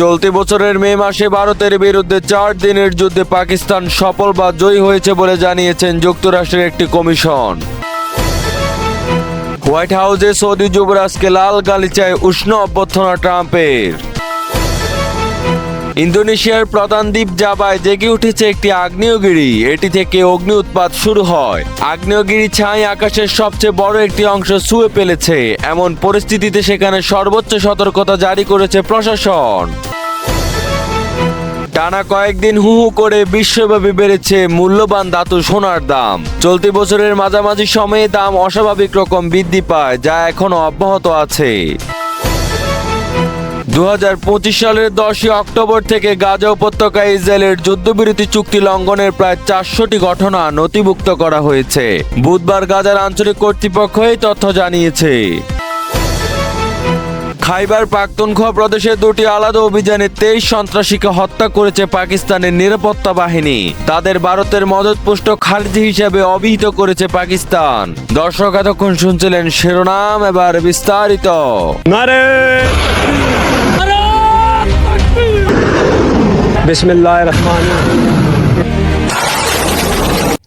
চলতি বছরের মে মাসে ভারতের বিরুদ্ধে চার দিনের যুদ্ধে পাকিস্তান সফল বা জয়ী হয়েছে বলে জানিয়েছেন যুক্তরাষ্ট্রের একটি কমিশন। হোয়াইট হাউসে সৌদি যুবরাজকে লাল গালিচায় উষ্ণ অভ্যর্থনা ট্রাম্পের। ইন্দোনেশিয়ার প্রধান দ্বীপ জাবায় জেগে উঠেছে একটি আগ্নেয়গিরি। এটি থেকে অগ্নি উৎপাত শুরু হয়। আগ্নেয়গিরি ছাই আকাশের সবচেয়ে বড় একটি অংশ ছুঁয়ে ফেলেছে। এমন পরিস্থিতিতে সেখানে সর্বোচ্চ সতর্কতা জারি করেছে প্রশাসন। টানা কয়েকদিন হু হু করে বিশ্বব্যাপী বেড়েছে মূল্যবান ধাতু সোনার দাম। চলতি বছরের মাঝামাঝি সময়ে দাম অস্বাভাবিক রকম বৃদ্ধি পায়, যা এখনও অব্যাহত আছে। দু হাজার পঁচিশ সালের দশই অক্টোবর থেকে গাজা উপত্যকায় ইসরায়েলের যুদ্ধবিরতি চুক্তি লঙ্ঘনের প্রায় চারশোটি ঘটনা নথিভুক্ত করা হয়েছে। বুধবার গাজার আঞ্চলিক কর্তৃপক্ষ এই তথ্য জানিয়েছে। খাইবার পাখতুনখোয়া প্রদেশে দুটি আলাদা অভিযানে তেইশ সন্ত্রাসীকে হত্যা করেছে পাকিস্তানের নিরাপত্তা বাহিনী। তাদের ভারতের মদতপুষ্ট খারিজি হিসেবে অভিহিত করেছে পাকিস্তান। দর্শক এতক্ষণ শুনছিলেন শিরোনাম এবার বিস্তারিত। বিসমিল্লাহ রহমান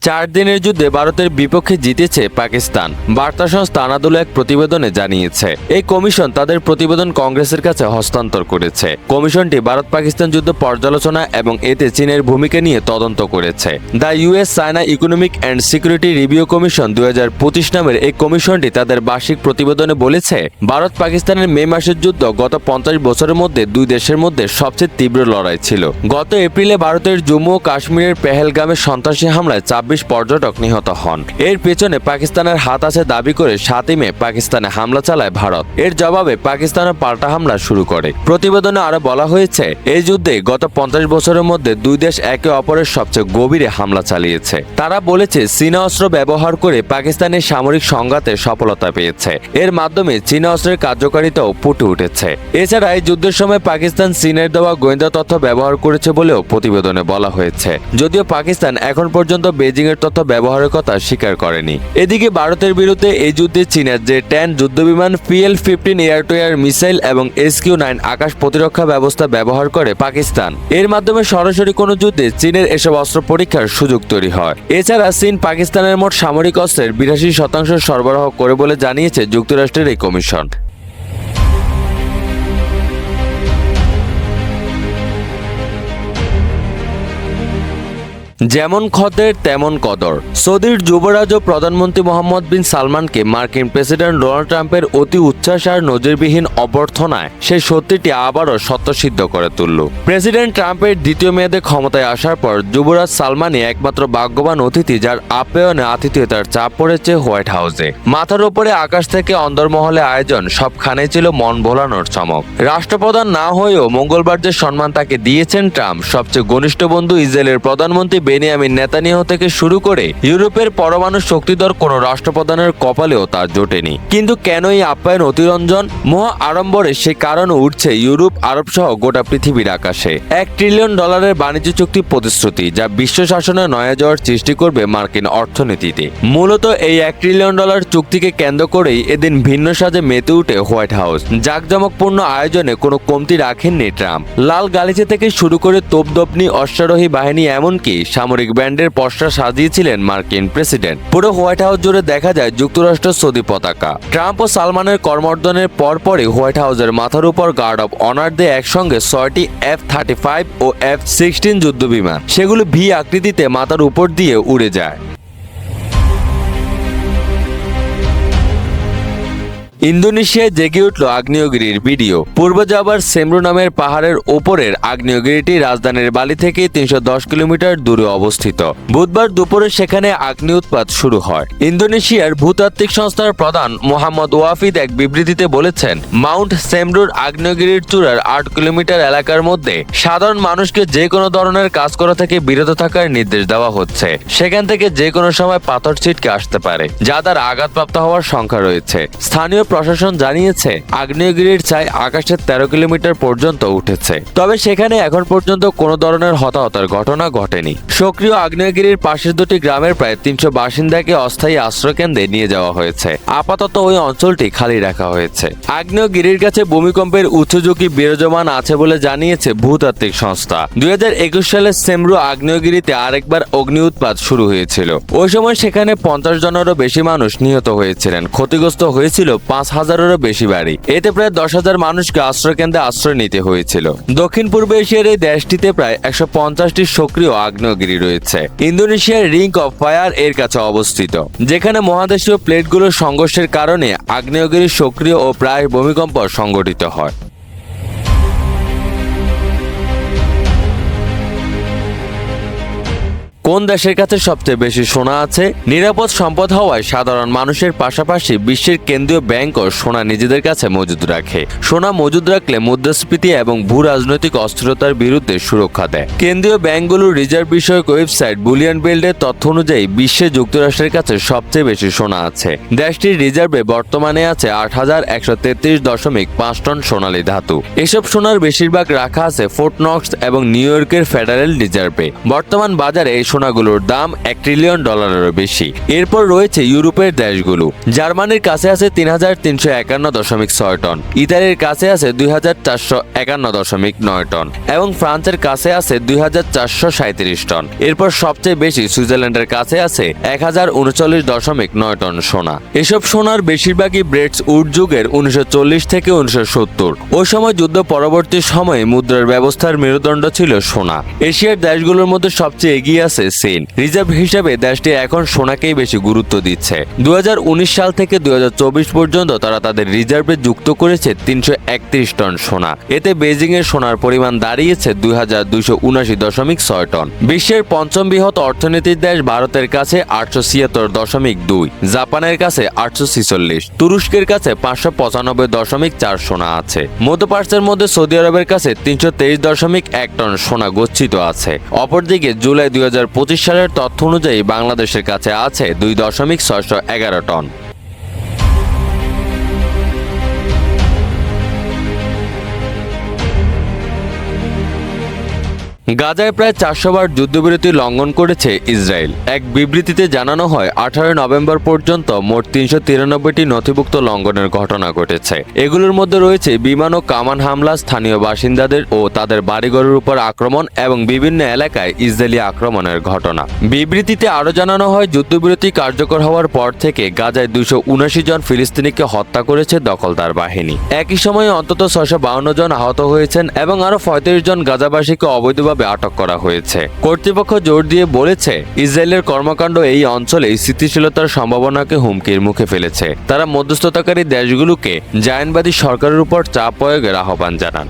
চার দিনের যুদ্ধে ভারতের বিপক্ষে জিতেছে পাকিস্তান। বার্তা সংস্থা আনাদুল এক প্রতিবেদনে জানিয়েছে, এই কমিশন তাদের প্রতিবেদন কংগ্রেসের কাছে হস্তান্তর করেছে। কমিশনটি ভারত পাকিস্তান যুদ্ধ পর্যালোচনা এবং এতে চীনের ভূমিকা নিয়ে তদন্ত করেছে। The US China economic and security review commission দু হাজার পঁচিশ নামের এই কমিশনটি তাদের বার্ষিক প্রতিবেদনে বলেছে ভারত পাকিস্তানের মে মাসের যুদ্ধ গত পঞ্চাশ বছরের মধ্যে দুই দেশের মধ্যে সবচেয়ে তীব্র লড়াই ছিল। গত এপ্রিলে ভারতের জম্মু ও কাশ্মীরের পেহেলগামে সন্ত্রাসী হামলায় ছাব্বিশ পর্যটক নিহত হন। এর পেছনে পাকিস্তানের হাত আছে দাবি করে সাতই মে পাকিস্তানে হামলা চালায় ভারত। এর জবাবে পাকিস্তানের পাল্টা হামলা শুরু করে। প্রতিবেদনে আরও বলা হয়েছে, এই যুদ্ধে গত পঞ্চাশ বছরের মধ্যে দুই দেশ একে অপরের সবচেয়ে গভীরে হামলা চালিয়েছে। তারা বলেছে, চীনা অস্ত্র ব্যবহার করে পাকিস্তানের সামরিক সংঘাতে সফলতা পেয়েছে। এর মাধ্যমে চীনা অস্ত্রের কার্যকারিতাও ফুটে উঠেছে। এছাড়া এই যুদ্ধের সময় পাকিস্তান চীনের দেওয়া গোয়েন্দা তথ্য ব্যবহার করেছে বলেও প্রতিবেদনে বলা হয়েছে। যদিও পাকিস্তান এখন পর্যন্ত বেজিং এর তথ্য ব্যবহারের কথা স্বীকার করেনি। এদিকে ভারতের বিরুদ্ধে এই যুদ্ধে চীনের যে টেন যুদ্ধবিমান PL fifteen air to air missile এবং এস কিউ নাইন আকাশ প্রতিরক্ষা ব্যবস্থা ব্যবহার করে পাকিস্তান। এর মাধ্যমে সরাসরি কোনো যুদ্ধে চীনের এসব অস্ত্র পরীক্ষার সুযোগ তৈরি হয়। এছাড়া চীন পাকিস্তানের মোট সামরিক অস্ত্রের বিরাশি শতাংশ সরবরাহ করে বলে জানিয়েছে যুক্তরাষ্ট্রের এই কমিশন। যেমন খদের তেমন কদর। সৌদির যুবরাজ ও প্রধানমন্ত্রী মোহাম্মদ বিন সালমানকে মার্কিন প্রেসিডেন্ট ডোনাল্ড ট্রাম্পের অতি উচ্ছ্বাস আর নজিরবিহীন অভ্যর্থনায় সেই সত্যিটি আবারও সত্যসিদ্ধ করে তুলল। প্রেসিডেন্ট ট্রাম্পের দ্বিতীয় মেয়াদে ক্ষমতায় আসার পর যুবরাজ সালমানই একমাত্র ভাগ্যবান অতিথি যার আপ্যায়নে আতিথেয়তার চাপ পড়েছে হোয়াইট হাউসে। মাথার ওপরে আকাশ থেকে অন্দরমহলে আয়োজন সবখানে ছিল মন ভোলানোর চমক। রাষ্ট্রপ্রধান না হয়েও মঙ্গলবার যে সম্মান তাকে দিয়েছেন ট্রাম্প, সবচেয়ে ঘনিষ্ঠ বন্ধু ইসরায়েলের প্রধানমন্ত্রী বেনিয়ামিন নেতানিয়াহ থেকে শুরু করে ইউরোপের পরমাণু শক্তিধর কোনো রাষ্ট্রপ্রধানের কপালেও তা জোটেনি। কিন্তু কেন এই আপ্যায়ন অতিরঞ্জন? মহা আড়ম্বরে সে কারণ উঠছে ইউরোপ আরব সহ গোটা পৃথিবীর আকাশে। এক ট্রিলিয়ন ডলারের বাণিজ্য চুক্তি প্রতিশ্রুতি যা বিশ্ব শাসনে নয়া যাওয়ার সৃষ্টি করবে মার্কিন অর্থনীতিতে। মূলত এই এক ট্রিলিয়ন ডলার চুক্তিকে কেন্দ্র করেই এদিন ভিন্ন সাজে মেতে উঠে হোয়াইট হাউস। জাঁকজমকপূর্ণ আয়োজনে কোনো কমতি রাখেননি ট্রাম্প। লাল গালিচে থেকে শুরু করে তোপদপনি, অশ্বারোহী বাহিনী এমনকি সামরিক ব্যান্ডের পশ্চা সাজিয়েছিলেন মার্কিন প্রেসিডেন্ট। পুরো হোয়াইট হাউস জুড়ে দেখা যায় যুক্তরাষ্ট্র সৌদি পতাকা। ট্রাম্প ও সালমানের কর্মর্দনের পরপরই হোয়াইট হাউসের মাথার উপর গার্ড অব অনার দিয়ে একসঙ্গে ছয়টি এফ থার্টি ফাইভ ও এফ সিক্সটিন যুদ্ধবিমান, সেগুলো ভি আকৃতিতে মাথার উপর দিয়ে উড়ে যায়। ইন্দোনেশিয়ায় জেগে উঠল আগ্নেয়গিরির ভিডিও পূর্ব জাবার সেমরু নামের পাহাড়ের ওপরের আগ্নেয়গিরিটি রাজধানীর বালি থেকে তিনশো দশ কিলোমিটার দূরে অবস্থিত। বুধবার দুপুরে সেখানে আগ্নেয় উৎপাত শুরু হয়। ইন্দোনেশিয়ার ভূতাত্ত্বিক সংস্থার প্রধান মোহাম্মদ ওয়াফিদ এক বিবৃতিতে বলেছেন, মাউন্ট সেমরুর আগ্নেয়গিরির চূড়ার আট কিলোমিটার এলাকার মধ্যে সাধারণ মানুষকে যে কোনো ধরনের কাজ করা থেকে বিরত থাকার নির্দেশ দেওয়া হচ্ছে। সেখান থেকে যে কোনো সময় পাথর ছিটকে আসতে পারে, যা তার আঘাতপ্রাপ্ত হওয়ার সংখ্যা রয়েছে। স্থানীয় প্রশাসন জানিয়েছে, আগ্নেয়গিরির ছাই আকাশের তেরো কিলোমিটার পর্যন্ত উঠেছে। তবে সেখানে এখন পর্যন্ত কোনো ধরনের হতাহতের ঘটনা ঘটেনি। সক্রিয় আগ্নেয়গিরির পাশের দুটি গ্রামের প্রায় তিনশো বাসিন্দাকে অস্থায়ী আশ্রয়কেন্দ্রে নিয়ে যাওয়া হয়েছে। আপাতত ওই অঞ্চলটি খালি রাখা হয়েছে। আগ্নেয়গিরির কাছে ভূমিকম্পের উচ্চ ঝুঁকি বিরাজমান আছে বলে জানিয়েছে ভূতাত্ত্বিক সংস্থা। দুই হাজার একুশ সালে সেমরু আগ্নেয়গিরিতে আরেকবার অগ্নি উৎপাত শুরু হয়েছিল। ওই সময় সেখানে পঞ্চাশ জনেরও বেশি মানুষ নিহত হয়েছিলেন। ক্ষতিগ্রস্ত হয়েছিল পাঁচ হাজারেরও বেশি বাড়ি। এতে প্রায় দশ হাজার মানুষকে আশ্রয় কেন্দ্রে আশ্রয় নিতে হয়েছিল। দক্ষিণ পূর্ব এশিয়ার এই দেশটিতে প্রায় একশো পঞ্চাশটি সক্রিয় আগ্নেয়গিরি রয়েছে। ইন্দোনেশিয়ার রিঙ্ক অফ ফায়ার এর কাছে অবস্থিত, যেখানে মহাদেশীয় প্লেটগুলোর সংঘর্ষের কারণে আগ্নেয়গিরি সক্রিয় ও প্রায় ভূমিকম্প সংঘটিত হয়। কোন দেশের কাছে সবচেয়ে বেশি সোনা আছে? নিরাপদ সম্পদ হওয়ায় সাধারণ মানুষের পাশাপাশি বিশ্বের কেন্দ্রীয় ব্যাংকও সোনা নিজেদের কাছে মজুদ রাখে। সোনা মজুদ রাখলে মুদ্রাস্ফীতি এবং ভূ রাজনৈতিক অস্থিরতার বিরুদ্ধে সুরক্ষা দেয়। কেন্দ্রীয় ব্যাংকগুলোর রিজার্ভ বিষয়ক ওয়েবসাইট বুলিয়ান বিল্ডের তথ্য অনুযায়ী বিশ্বে যুক্তরাষ্ট্রের কাছে সবচেয়ে বেশি সোনা আছে। দেশটির রিজার্ভে বর্তমানে আছে আট হাজার একশো তেত্রিশ দশমিক পাঁচ টন সোনালী ধাতু। এসব সোনার বেশিরভাগ রাখা আছে ফোর্ট নক্স এবং নিউ ইয়র্কের ফেডারেল রিজার্ভে। বর্তমান বাজারে সোনাগুলোর দাম এক ট্রিলিয়ন ডলারেরও বেশি। এরপর রয়েছে ইউরোপের দেশগুলো। জার্মানির কাছে আছে তিন হাজার তিনশো একান্ন দশমিক ছয় টন। ইতালির কাছে আছে দুই হাজার চারশো একান্ন দশমিক নয় টন। এবং ফ্রান্সের কাছে আছে দুই হাজার চারশো সাঁত্রিশ টন। এরপর সবচেয়ে বেশি সুইজারল্যান্ডের কাছে আছে এক হাজার উনচল্লিশ দশমিক নয় টন সোনা। এসব সোনার বেশিরভাগই ব্রেডস উড যুগের উনিশশো চল্লিশ থেকে উনিশশো সত্তর। ওই সময় যুদ্ধ পরবর্তী সময়ে মুদ্রার ব্যবস্থার মেরুদণ্ড ছিল সোনা। এশিয়ার দেশগুলোর মধ্যে সবচেয়ে এগিয়ে আছে চীন রিজার্ভ হিসেবে দেশটি এখন সোনাকেই বেশি গুরুত্ব দিচ্ছে। দু হাজার উনিশ সাল থেকে দুই হাজার চব্বিশ পর্যন্ত তারা তাদের রিজার্ভে যুক্ত করেছে তিনশো একত্রিশ টন সোনা। এতে বেজিং এর সোনার পরিমাণ দাঁড়িয়েছে দুই দশমিক ছয় টন। বিশ্বের পঞ্চম বৃহৎ অর্থনীতির দেশ ভারতের কাছে আটশো ছিয়াত্তর দশমিক দুই, জাপানের কাছে আটশো ছিচল্লিশ, তুরস্কের কাছে পাঁচশো পঁচানব্বই দশমিক চার সোনা আছে। মধ্যপ্রাচ্যের মধ্যে সৌদি আরবের কাছে তিনশো তেইশ দশমিক এক টন সোনা গচ্ছিত আছে। অপরদিকে জুলাই দুই হাজার পঁচিশ সালের তথ্য অনুযায়ী বাংলাদেশের কাছে আছে দুই দশমিক ছয়শো এগারো টন। গাজায় প্রায় চারশো বার যুদ্ধবিরতি লঙ্ঘন করেছে ইসরায়েল। এক বিবৃতিতে জানানো হয়, আঠারোই নভেম্বর পর্যন্ত মোট তিনশো তিরানব্বইটি নথিভুক্ত লঙ্ঘনের ঘটনা ঘটেছে। এগুলোর মধ্যে রয়েছে বিমান ও কামান হামলা, স্থানীয় বাসিন্দাদের ও তাদের বাড়িঘরের উপর আক্রমণ এবং বিভিন্ন এলাকায় ইসরায়েলি আক্রমণের ঘটনা। বিবৃতিতে আরও জানানো হয়, যুদ্ধবিরতি কার্যকর হওয়ার পর থেকে গাজায় দুশো উনাশি জন ফিলিস্তিনিকে হত্যা করেছে দখলদার বাহিনী। একই সময়ে অন্তত বাউন্ন জন আহত হয়েছেন এবং আরও পঁয়ত্রিশ জন গাজাবাসীকে অবৈধভাবে আটক করা হয়েছে। কর্তৃপক্ষ জোর দিয়ে বলেছে, ইসরায়েলের কর্মকাণ্ড এই অঞ্চলে স্থিতিশীলতার সম্ভাবনাকে হুমকির মুখে ফেলেছে। তারা মধ্যস্থতাকারী দেশগুলোকে জায়নবাদী সরকারের উপর চাপ প্রয়োগের আহ্বান জানান।